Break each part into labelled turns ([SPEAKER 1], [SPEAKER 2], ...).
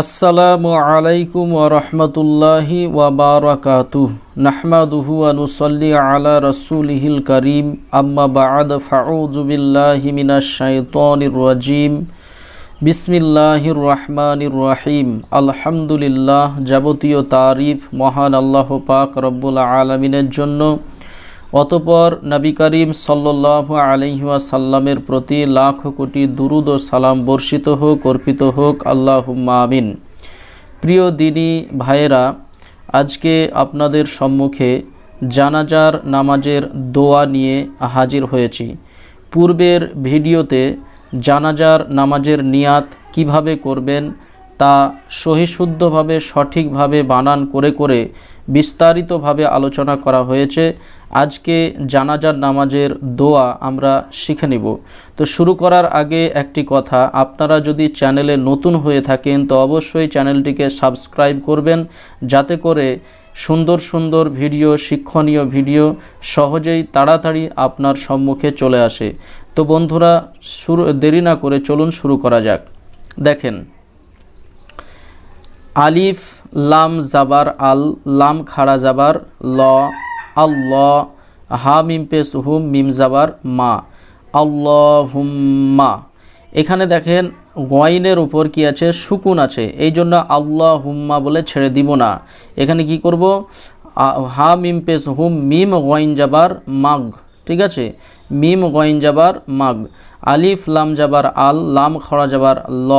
[SPEAKER 1] আসসালামু আলাইকুম ওরহমতুল্লাহি ওয়াবারাকাতু নাহমাদুহু আনুসল্লি আলা রসুলিহিল করিম। আম্মা বাদ, ফাউযু বিল্লাহি মিনাশ শাইতানির রাজিম। বিসমিল্লাহির রহমানির রহিম। আলহামদুলিল্লাহ, যাবতীয় তারিফ মহান আল্লাহ পাক রব্বুল আলমিনের জন্য। অতপর নবী করিম সাল্লাহ আলহিহাসাল্লামের প্রতি লাখ কোটি দুরুদ ও সালাম বর্ষিত হোক, অর্পিত হোক আল্লাহ আমিন। প্রিয় দিনী ভাইয়েরা, আজকে আপনাদের সম্মুখে জানাজার নামাজের দোয়া নিয়ে হাজির হয়েছি। পূর্বের ভিডিওতে জানাজার নামাজের নিয়াত কীভাবে করবেন তা সহিশুদ্ধভাবে, সঠিকভাবে বানান করে করে বিস্তারিতভাবে আলোচনা করা হয়েছে। আজকে জানাজার নামাজের দোয়া আমরা শিখে নিব। তো শুরু করার আগে একটি কথা, আপনারা যদি চ্যানেলে নতুন হয়ে থাকেন, তো অবশ্যই চ্যানেলটিকে সাবস্ক্রাইব করবেন, যাতে করে সুন্দর সুন্দর ভিডিও, শিক্ষণীয় ভিডিও সহজেই তাড়াতাড়ি আপনার সম্মুখে চলে আসে। তো বন্ধুরা, শুরু, দেরি না করে চলুন শুরু করা যাক। দেখেন আলিফ, লাম, জাবার, আল, লাম, খাড়া জাবার, ল, আল্লাহ, হা, মিম পেস হুম, মিম, জাবার, মা, আল্লাহুম্মা। এখানে দেখেন গয়নের উপর কি আছে? সুকুন আছে। এই জন্য আল্লাহ হুম্মা বলে ছেড়ে দিব না। এখানে কি করব? হা, মিম পেস হুম, মিম গয়ন যাবার মাগ। ঠিক আছে? মিম গয়ন যাবার মাগ। আলিফ, লাম যাবার আল, লাম খড়া যাবার ল,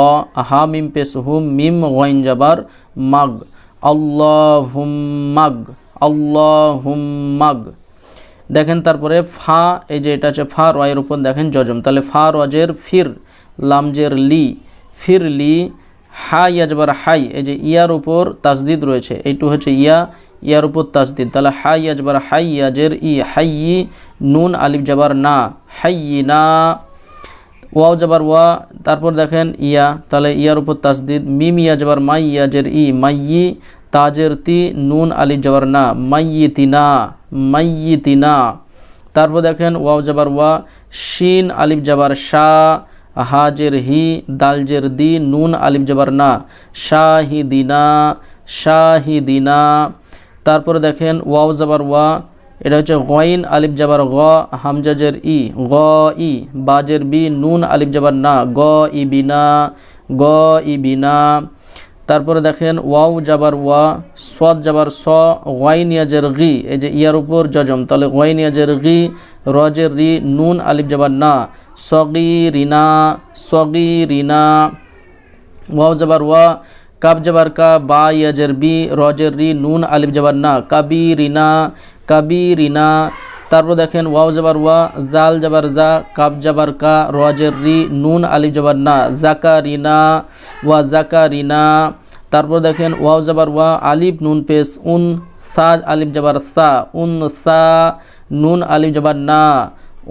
[SPEAKER 1] হা, মিম পেস হুম মিম গয়ন যাবার মাগ। আল্লাহুম্মাগ আল্লাহুম্মাগ। দেখেন তারপরে ফা, এই যে এটা আছে ফা, রয়ের উপর দেখেন জজম তাহলে ফা রজের ফির লামজের লি। ফির, লি, হা ইয়াজবার হাই, এই যে ইয়ার উপর তাসদিদ রয়েছে। এইটু হচ্ছে ইয়া, ইয়ার উপর তাসদিদ তাহলে হাই ইয়াজবার হাই ইয়াজের ই, হাই নুন, আলিফ যাবার না, হাই না। ওয়াও যাবার ওয়া, তারপর দেখেন ইয়া, তাহলে ইয়ার উপর তাসদিদ, মিম ইয়া যাবার মাই ইয়াজের ই মাইয়ি তাজের তি নুন আলিফ যাবার না মাইয়িতিনা মাইয়িতিনা তারপর দেখেন ওয়াও যাবার ওয়া, শিন আলিফ যাবার শাহ হাজের হি দালজের দি, নুন আলিফ যাবার না শাহিদিনা শাহিদিনা তারপরে দেখেন ওয়াও যাবার ওয়া এটা হচ্ছে গইন, আলিফ যাবার গ, হামজাজের ই, গ, ই, বাজের বি, নুন, আলিফ যাবার না, গ, ই বিনা গ, ই বিনা তারপরে দেখেন ওয়াও যাবার ওয়া, সদ যাবার স ওয়াইন ইয়াজের গি, এই যে ইয়ার উপর জজম, তাহলে ওয়াইন ইয়াজের গি, রজের রি, নুন, আলিফ যাবার না সগি রিনা সগি রিনা ওয়াও যাবার ওয়া, কাব যাবার কা, বা ইয়াজের বি, রজের রি, নুন, আলিফ যাবার না কাবি রিনা কাবি রিনা তারপর দেখেন ওয়াও যাবার ওয়া, জাল যাবার জা, কাব যাবার কা রজের রি, নুন, আলিফ যাবার না জাকা রিনা ওয়া জাকা রিনা তারপর দেখেন ওয়াও যাবার ওয়া, আলিফ নুন পেস উন সাজ আলিফ যাবার সা, উন, সা, নুন, আলিফ যাবার না,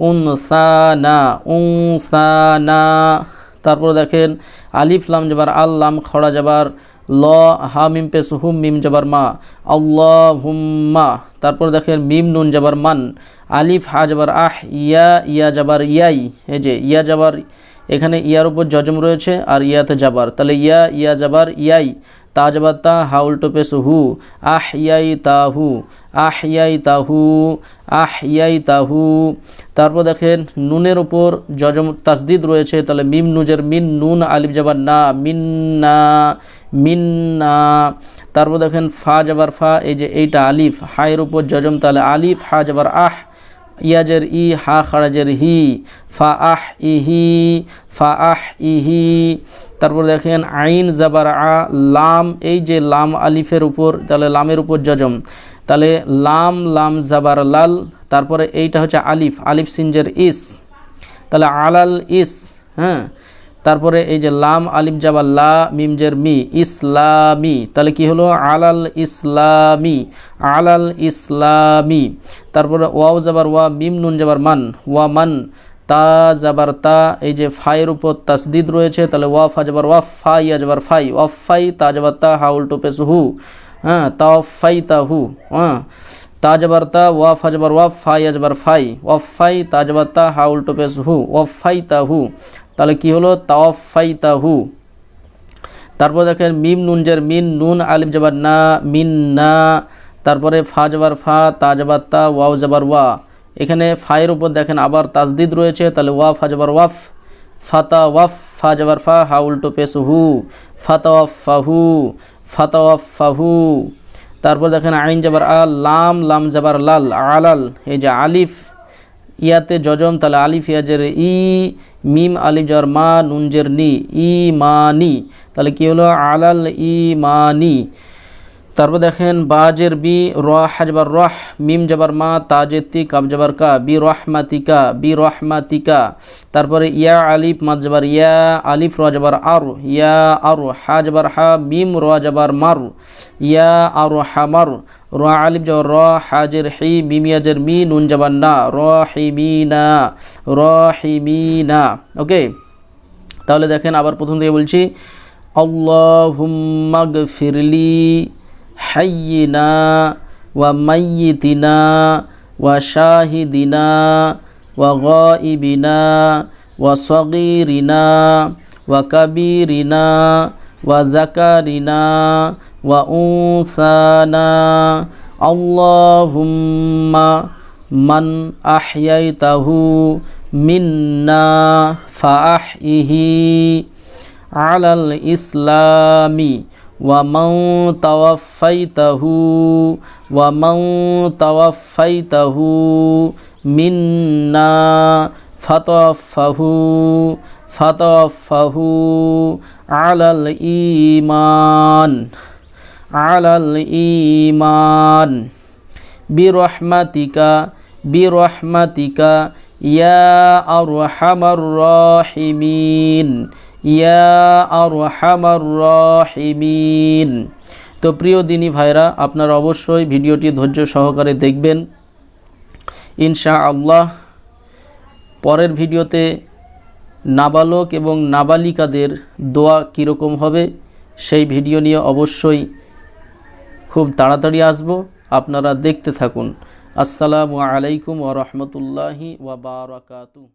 [SPEAKER 1] উন, সা, না, উন, সা, না। তারপর দেখেন আলিফ লাম যাবার আল্লাম খড়া যাবার ল, হা, মিম পেস হুম, মিম যাবার মা আল্লাহ হুম্মা তারপর দেখেন মিম নুন যাবার মান, আলিফ হা যাবার আহ, ইয়া ইয়া যাবার ইয়াই, এই যে ইয়া যাবার এখানে ইয়ার উপর জজম রয়েছে আর ইয়াতে যাবার তাহলে ইয়া ইয়া যাবার ইয়াই, তা যাবার তা, হা উল্টো হু, আহ ইয়াই তাহু আহ ইয়াই তাহু আহ ইয়াই তাহু তারপর দেখেন নুনের উপর জজম, তাসদিদ রয়েছে, তাহলে মিম নুজের মিন, নুন, আলিফ যাবার না মিন্না মিন্না তারপর দেখেন ফা যাবার ফা, এই যে এইটা আলিফ, হায়ের উপর জজম তাহলে আলিফ, হা যাবার আহ, ইয়াজের ই, হা খারাজের হি, ফা আহ ইহি ফা আহ ইহি তারপর দেখেন আইন জাবার আ, লাম, এই যে লাম আলিফের উপর, তাহলে লামের উপর জজম তাহলে লাম লাম জাবার লাল, তারপরে এইটা হচ্ছে আলিফ আলিফ সিনজের ইস। তাহলে আলাল ইস হ্যাঁ? তারপরে এই যে লাম জাবার লা মিমজের মি, ইসলামি। তাহলে কি হলো? আলাল ইসলামি আলাল ইসলামি। তারপরে ওয়াও জাবার ওয়া, মিম, নুন জাবার মান, ওয়া মান, তা যাবার তা, এই যে ফাইয়ের উপর তাসদিদ রয়েছে, তাহলে ওয়াফা যাবার ওয়াফ ফা, ইয়া যাবার ফাই ওয়াফ ফাই তা যাবার তা হাউল টোপেস হু হ্যাঁ তা ফাই তা, হু হ্যাঁ তা যাবার তা ওয়াফ যাবার ওয়াফ ফাই যাবার ফাই ওয়াফ ফাই তা যাবার তা হাউল টোপেস হু ওয়াফ ফাই তা, হু তাহলে কি হলো? তাওয়াফাই তাহু তারপর দেখেন মিম নুন জের মিন নুন আলিফ জবার না, মিন না, তারপরে ফা জবার ফা, তা জবার তা, ওয়াও জবার ওয়া। এখানে ফায়ের উপর দেখেন আবার তাজদিদ রয়েছে, তাহলে ওয়া, ফা জবার ওয়াফ, ফাতা ওয়াফ, ফা জবার ফা, হা উল্টো পেশ হু, ফাতা ওয়াফ ফাহু তারপর দেখেন আইন জবার আল লাম লাম জবার লাল, আলাল, এই যে আলিফ ইয়াতে জজম তাহলে আলিফ, ইয়াজের ই, মিম, আলিফ জবর মা, নুনজের নি ই মানি তাহলে কি হলো? আলাল ই মানি তারপর দেখেন, বাজের বি, র হাজবার রহ, মিম জবর মা তাজের তি কাব জবর কা, বি, রহমাতিকা বি, রহমাতিকা। তারপরে ইয়া, আলিফ মাদ জবর ইয়া, আলিফ, র জবর আর, ইয়া, আর, হা জবর হা, মিম, র জবর মার, ইয়া, আর হামার র আলিফ র, হাজের হি মিম, ইয়াজের মি নুন জবর না। র হিমিনা র হিমিনা ওকে? তাহলে দেখেন আবার প্রথম থেকে বলছি, আল্লাহুম্মা গফিরলি হাইয়িনা ওয়া মাইয়িতিনা ওয়া শাহিদিনা ওয়া গাইবিনা ওয়া সগীরিনা ওয়া কাবীরিনা ওয়া জাকারিনা وأنثانا. اللهم من أحييته منا فأحيه على الإسلام ومن توفيته ومن توفيته منا فتوفه فتوفه على الإيمان. আলাল ইমান বিরহমাতিকা বিরহমাতিকা, ইয়া আরহামার রাহিমিন, ইয়া আরহামার রাহিমিন। তো প্রিয় দিনী ভাইরা, আপনারা অবশ্যই ভিডিওটি ধৈর্য সহকারে দেখবেন। ইনশা আল্লাহ পরের ভিডিওতে নাবালক এবং নাবালিকাদের দোয়া কীরকম হবে, সেই ভিডিও নিয়ে অবশ্যই খুব তাড়াতাড়ি আসব। আপনারা দেখতে থাকুন। আসসালামু আলাইকুম ওয়া বারাকাতুহু।